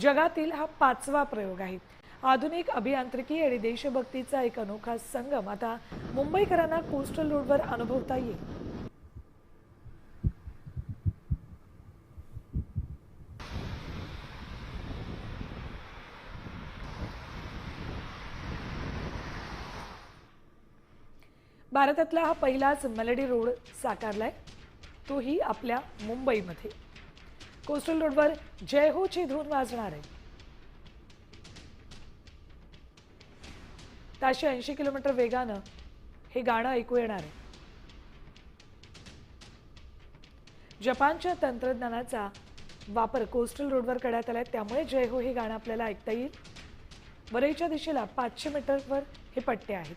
जगातील हा पाचवा प्रयोग आहे. आधुनिक अभियांत्रिकी आणि देशभक्तीचा एक अनोखा संगम आता मुंबईकरांना कोस्टल रोडवर अनुभवता येईल. भारतातला हा पहिलाच मेलडी रोड साकारलाय. तोही आपल्या मुंबईमध्ये. कोस्टल रोडवर जय होची धून वाजणार आहे. ताशे ऐंशी किलोमीटर वेगानं हे गाणं ऐकू येणार आहे. जपानच्या तंत्रज्ञानाचा वापर कोस्टल रोडवर करण्यात आलाय त्यामुळे जय हो हे गाणं आपल्याला ऐकता येईल. वरईच्या दिशेला पाचशे मीटरवर हे पट्टे आहेत.